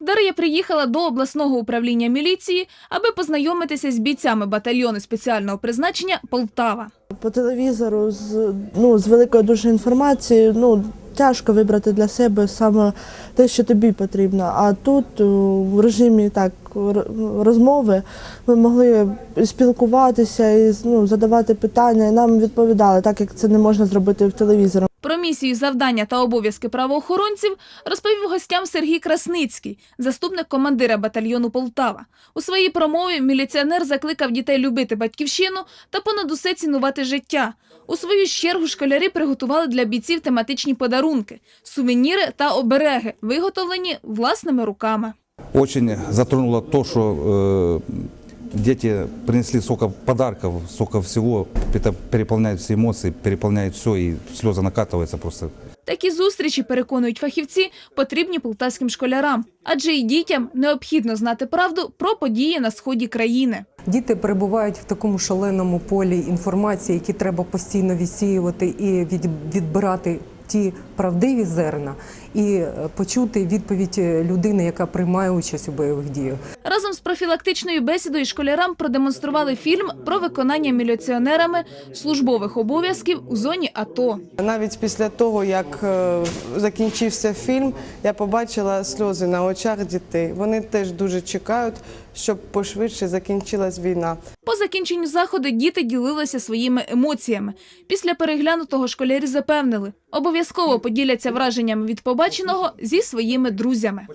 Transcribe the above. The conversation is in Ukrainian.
Дар'я приїхала до обласного управління міліції, аби познайомитися з бійцями батальйону спеціального призначення Полтава. По телевізору з, ну, з великою дуже інформацією ну, тяжко вибрати для себе саме те, що тобі потрібно. А тут в режимі так, розмови ми могли спілкуватися і ну, задавати питання, і нам відповідали, так як це не можна зробити в телевізорі. Про місію, завдання та обов'язки правоохоронців розповів гостям Сергій Красницький, заступник командира батальйону Полтава. У своїй промові міліціонер закликав дітей любити батьківщину та понад усе цінувати життя. У свою чергу школярі приготували для бійців тематичні подарунки, сувеніри та обереги, виготовлені власними руками. Очень затронуло то, что э, дети принесли столько подарков, столько всего. Это переполняет все эмоции, переполняет все, и слезы накатываются просто. Такі зустрічі, переконують фахівці, потрібні полтавським школярам, адже і дітям необхідно знати правду про події на сході країни. Діти перебувають в такому шаленому полі інформації, які треба постійно відсіювати і від, відбирати ті правдиві зерна, і е, почути відповідь людини, яка приймає участь у бойових діях. Разом з профілактичною бесідою школярам продемонстрували фільм про виконання міліціонерами службових обов'язків у зоні АТО. Навіть після того, як е, закінчився фільм, я побачила сльози на очах дітей. Вони теж дуже чекають, щоб пошвидше закінчилась війна. По закінченню заходу діти ділилися своїми емоціями. Після переглянутого школярі запевнили, обов'язково поділяться враженнями від побаченого зі своїми друзями.